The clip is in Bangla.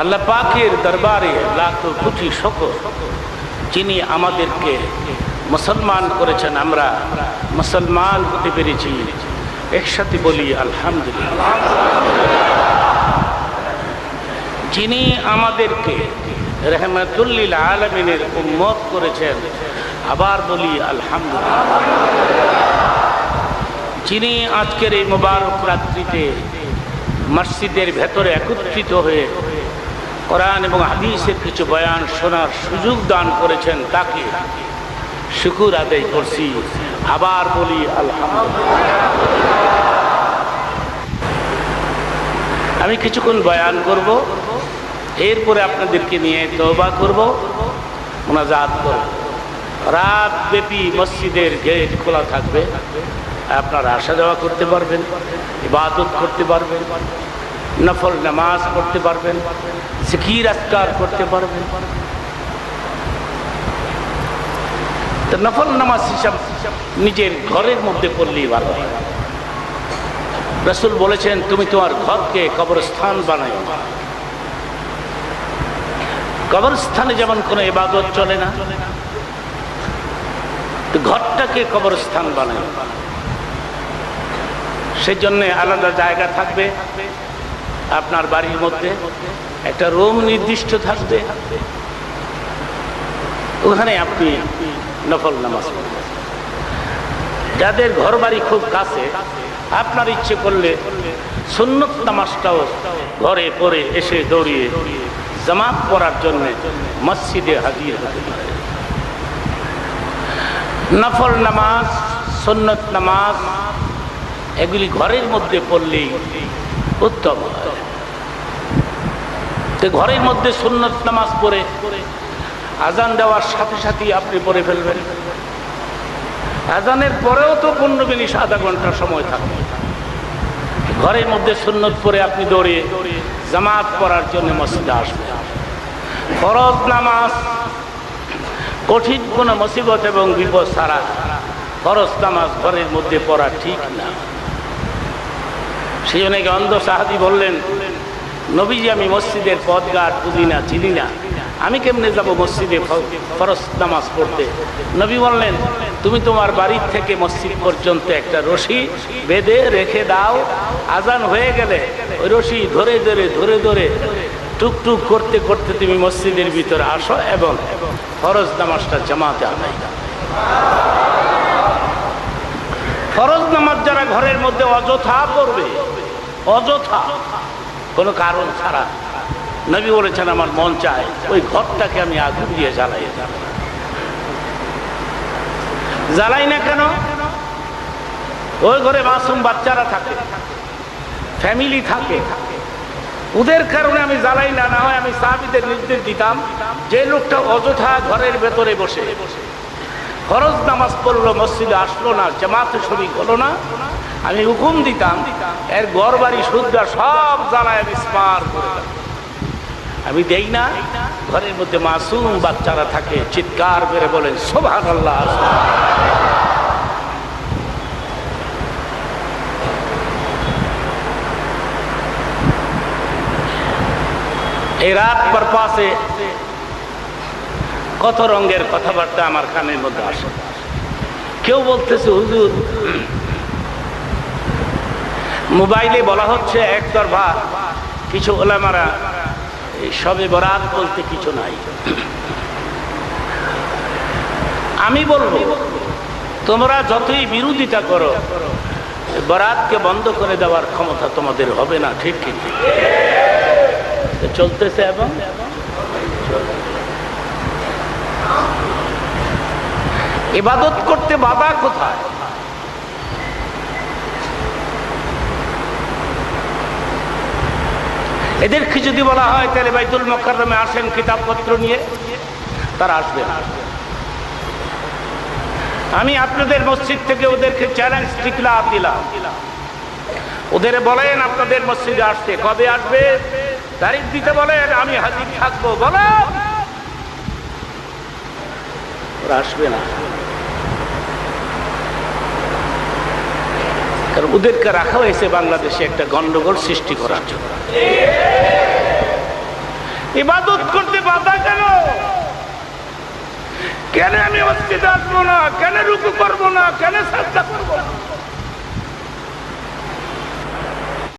আল্লাহ পাকের দরবারে লাখো কোটি শকর। যিনি আমাদেরকে মুসলমান করেছেন, আমরা মুসলমান হতে পেরেছি। একসাথে বলি, আলহামদুলিল্লাহ। যিনি আমাদেরকে রহমতুল্লিল আলমিনের উম্মত করেছেন, আবার বলি, আলহামদুলিল্লাহ। যিনি আজকের এই মোবারক রাত্রিতে মসজিদের ভেতরে একত্রিত হয়ে কোরআন এবং হাদিসের কিছু বয়ান শোনার সুযোগ দান করেছেন তাকে শুকুর আদায় করছি। আবার বলি, আলহামদুলিল্লাহ। আমি কিছুক্ষণ বয়ান করব, এরপরে আপনাদেরকে নিয়ে তওবা করব, মোনাজাত করব। রাত ব্যাপী মসজিদের গেট খোলা থাকবে। আপনারা আসা যাওয়া করতে পারবেন, ইবাদত করতে পারবেন। নফল নামাজ পড়তে পারবেন, জিকির আসকার করতে পারবেন। নফল নামাজ হিসাব নিজের ঘরের মধ্যে পড়লেই ভালো রসুল বলেছেন, তুমি তোমার ঘরকে কবরস্থান বানাই কবরস্থানে যেমন কোনো ইবাদত চলে না ঘরটাকে কবরস্থান বানাই সেই জন্যে আলাদা জায়গা থাকবে। আপনার বাড়ির মধ্যে একটা রুম নির্দিষ্ট থাকবে। ওখানে আপনি নফল নামাজ যাদের ঘর বাড়ি খুব কাছে, আপনার ইচ্ছে করলে সুন্নত নামাজটাও ঘরে পরে এসে দৌড়িয়ে জামাত পড়ার জন্য মসজিদে হাজির হতে নফল নামাজ, সুন্নত নামাজ, এগুলি ঘরের মধ্যে পড়লেই উত্তম হয়। ঘরের মধ্যে সুন্নত নামাজ পড়ে, আজান দেওয়ার সাথে সাথেই আপনি পড়ে ফেলবেন। আজানের পরেও তো পনেরো মিনিট আধা ঘণ্টা সময় থাকবে ঘরের মধ্যে সুন্নত পরে আপনি দৌড়ে, জামাত পড়ার জন্য মসজিদে আসবেন। ফরজ নামাজ কঠিন কোনো মুসিবত এবং বিপদ ছাড়া ফরজ নামাজ ঘরের মধ্যে পড়া ঠিক না। সেই জন্য অন্ধ সাহাদি বললেন নবীজি, আমি মসজিদের পদঘাট বুঝি না, চিনি না। আমি কেমনে যাব মসজিদে ফরজ নামাজ পড়তে? নবী বললেন, তুমি তোমার বাড়ির থেকে মসজিদ পর্যন্ত একটা রশি বেঁধে রেখে দাও। আজান হয়ে গেলে ওই রশি ধরে ধরে ধরে ধরে টুকটুক করতে করতে তুমি মসজিদের ভিতরে আসো এবং ফরজ নামাজটা জামাতে আদায় ফরজ নামাজ যারা ঘরের মধ্যে অযথা পড়বে, অযথা কোনো কারণ ছাড়া। নবী বলেছেন, আমার মন চায় ওই ঘরটাকে আমি আগুন দিয়ে জ্বালাই জ্বালাই না কেন? ওই ঘরে মাসুম বাচ্চারা থাকে, ফ্যামিলি থাকে। ওদের কারণে আমি জ্বালাই না না হয় আমি সাহাবিদের নির্দেশ দিতাম যে লোকটা অযথা ঘরের ভেতরে বসে। ফরজ নামাজ পড়ল, মসজিদে আসলো না, জামাতে শরিক হলো না। আমি হুকুম দিতাম, এর ঘর বাড়ি শুদ্ধ সব জ্বালায় আমি স্পার করে আমি দেই না, ঘরের মধ্যে মাসুম বাচ্চারা থাকে, চিৎকার করে বলেন সোভান আল্লাহ এই রাত পারপাসে কত রঙের কথাবার্তা আমার কানের মধ্যে আসে। কেউ বলতেছে, হুজুর মোবাইলে বলা হচ্ছে একতরফা কিছু ওলামারা সবে বরাত বলতে কিছু নাই। আমি বলব, তোমরা যতই বিরোধিতা করো, বরাতকে বন্ধ করে দেওয়ার ক্ষমতা তোমাদের হবে না, ঠিক ঠিক চলতেছে এবং? ইবাদত করতে বাধা কোথায়? এদেরকে যদি বলা হয়, তাহলে বাইতুল মক্কারমে আসেন কিতাবপত্র নিয়ে, তারা আসবে আমি আপনাদের মসজিদ থেকে ওদেরকে চ্যালেঞ্জ টিকলাম দিলাম। ওদের বলেন, আপনাদের মসজিদে আসতে কবে আসবে? তারিখ দিতে বলেন, আমি হাজির থাকব, বলেন। আসবে না। কারণ ওদেরকে রাখা হয়েছে বাংলাদেশে একটা গন্ডগোল সৃষ্টি করার জন্য। ইবাদত করতে বাধা কেন? কেন আমি অস্তিত্ব আসব না? কেন রুকু করব না? কেন সাজা করব না?